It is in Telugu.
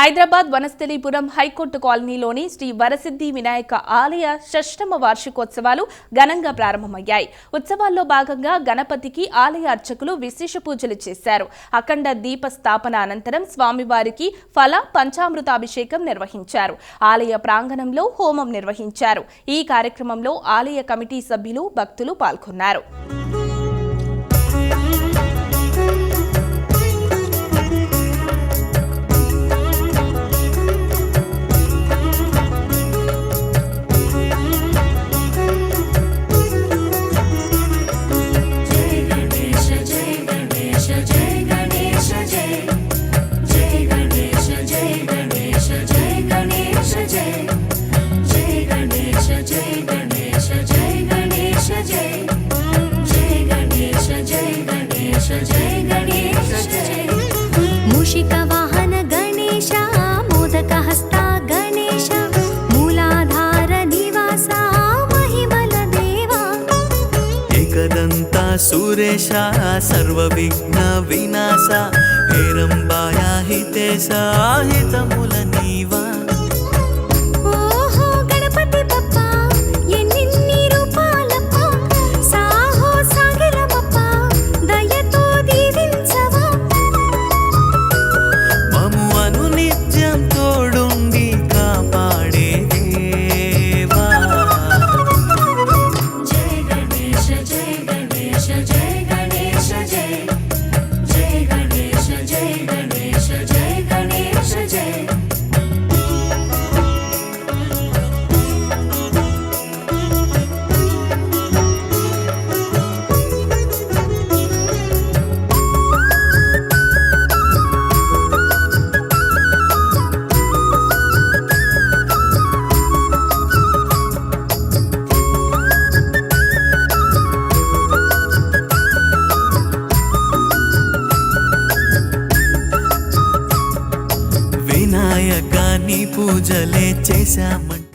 హైదరాబాద్ వనస్థలీపురం హైకోర్టు కాలనీలోని శ్రీ వరసిద్ధి వినాయక ఆలయ షష్టమ వార్షికోత్సవాలు ఘనంగా ప్రారంభమయ్యాయి. ఉత్సవాల్లో భాగంగా గణపతికి ఆలయ అర్చకులు విశేష పూజలు చేశారు. అఖండ దీప స్థాపన అనంతరం స్వామివారికి ఫల పంచామృతాభిషేకం నిర్వహించారు. ఆలయ ప్రాంగణంలో హోమం నిర్వహించారు. ఈ కార్యక్రమంలో ఆలయ కమిటీ సభ్యులు భక్తులు పాల్గొన్నారు. గోవింద సురేశ సర్వవిఘ్న వినాశ హేరంబాయ హితేశ హితముల నీవా. Shall వినాయకాన్ని పూజలే చేశామంటే